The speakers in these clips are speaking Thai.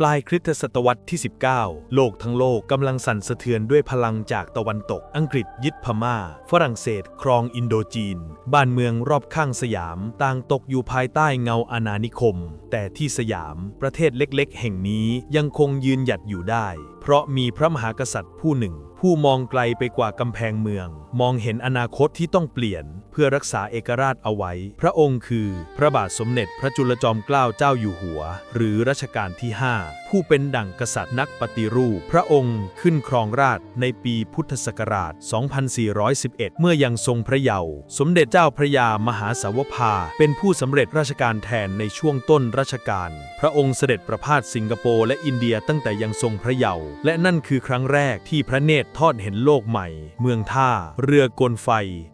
ปลายคริสตศตวรรษที่ 19 โลกทั้งโลกกำลังสั่นสะเทือนด้วยพลังจากตะวันตก อังกฤษยึดพม่า ฝรั่งเศส ครองอินโดจีน บ้านเมืองรอบข้างสยาม ต่างตกอยู่ภายใต้เงาอาณานิคม แต่ที่สยามประเทศเล็กๆ แห่งนี้ยังคงยืนหยัดอยู่ได้ เพราะมีพระมหากษัตริย์ผู้หนึ่ง ผู้มองไกลไปกว่ากำแพงเมือง มองเห็นอนาคตที่ต้องเปลี่ยน เพื่อรักษาเอกราชเอาไว้ พระองค์คือ พระบาทสมเด็จพระจุลจอมเกล้าเจ้าอยู่หัว หรือรัชกาลที่ 5 ผู้เป็นดั่งกษัตริย์นักปฏิรูป พระองค์ขึ้นครองราชในปีพุทธศักราช 2411 เมื่อยังทรงพระเยาว์สมเด็จเจ้าพระยามหาสาวภาเป็นผู้สำเร็จราชการแทนในช่วงต้นรัชกาลพระองค์เสด็จประพาสสิงคโปร์และอินเดียตั้งแต่ยังทรงพระเยาว์และนั่นคือครั้งแรกที่พระเนตรทอดเห็นโลกใหม่ เมืองท่า เรือกลไฟ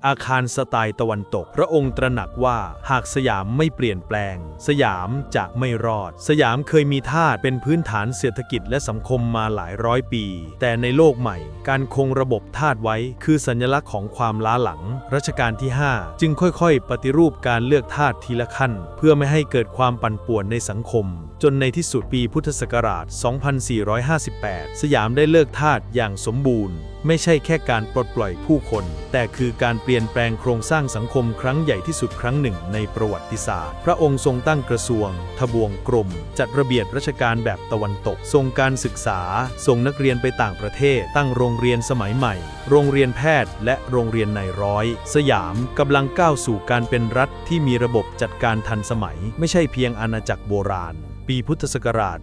อาคารสไตล์ตะวันตก พระองค์ตระหนักว่าหากสยามไม่เปลี่ยนแปลง สยามจะไม่รอด สยามเคยมีท่าสเป็นพื้นฐานเศรษฐกิจและสังคมมาหลายร้อยปี แต่ในโลกใหม่ การคงระบบทาสไว้คือสัญลักษณ์ของความล้าหลัง รัชกาลที่ 5 จึงค่อยๆ ปฏิรูปการเลือกทาสทีละขั้น เพื่อไม่ให้เกิดความปั่นป่วนในสังคม จนในที่สุดปีพุทธศักราช 2458 สยามได้เลิกทาสอย่างสมบูรณ์ ไม่ใช่แค่การปลดปล่อยผู้คน แต่คือการเปลี่ยนแปลงโครงสร้างสังคมครั้งใหญ่ที่สุดครั้งหนึ่งในประวัติศาสตร์ พระองค์ทรงตั้งกระทรวง ทบวงกรม จัดระเบียบราชการแบบตะวันตก ทรงการศึกษา ส่งนักเรียนไปต่างประเทศ ตั้งโรงเรียนสมัยใหม่ โรงเรียนแพทย์ และโรงเรียนนายร้อย สยามกำลังก้าวสู่การเป็นรัฐที่มีระบบจัดการทันสมัย ไม่ใช่เพียงอาณาจักรโบราณ ปีพุทธศักราช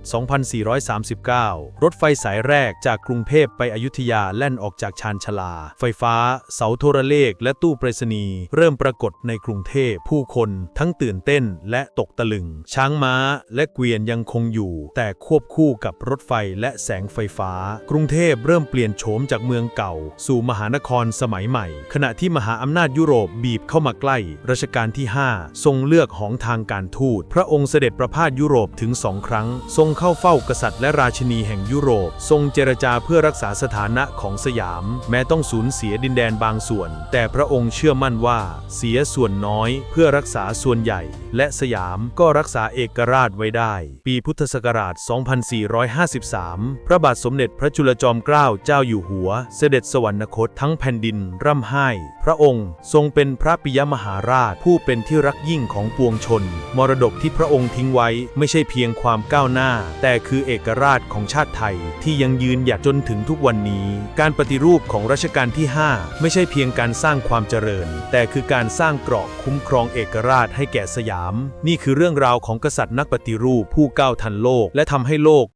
2439 รถไฟสายแรกจากกรุงเทพไปอยุธยาแล่นออกจากชานชาลา ไฟฟ้า เสาโทรเลข และตู้ไปรษณีย์เริ่มปรากฏในกรุงเทพผู้คนทั้งตื่นเต้นและตกตะลึง ช้างม้าและเกวียนยังคงอยู่ แต่ควบคู่กับรถไฟและแสงไฟฟ้า กรุงเทพเริ่มเปลี่ยนโฉมจากเมืองเก่า สู่มหานครสมัยใหม่ ขณะที่มหาอำนาจยุโรปบีบเข้ามาใกล้รัชกาลที่ 5 ทรงเลือกของทางการทูต พระองค์เสด็จประพาสยุโรปถึงสองครั้ง ทรงเข้าเฝ้ากษัตริย์และราชินีแห่งยุโรป ทรงเจรจาเพื่อรักษาสถานะของสยาม แม้ต้องสูญเสียดินแดนบางส่วน แต่พระองค์เชื่อมั่นว่า เสียส่วนน้อยเพื่อรักษาส่วนใหญ่ และสยามก็รักษาเอกราชไว้ได้ ปีพุทธศักราช 2453 พระบาทสมเด็จพระจุลจอมเกล้าเจ้าอยู่หัว เสด็จสวรรคตทั้งแผ่นดินร่ำไห้ ระองค์ทรงเป็นพระปิยมหาราชผู้เป็นที่รักยิ่งของปวงชน มรดกที่พระองค์ทิ้งไว้ไม่ใช่เพียงความก้าวหน้า แต่คือเอกราชของชาติไทยที่ยังยืนหยัดจนถึงทุกวันนี้ การปฏิรูปของรัชกาลที่ 5 ไม่ใช่เพียงการสร้างความเจริญ แต่คือการสร้างเกราะคุ้มครองเอกราชให้แก่สยาม นี่คือเรื่องราวของกษัตริย์นักปฏิรูปผู้ก้าวทันโลกและทำให้โลก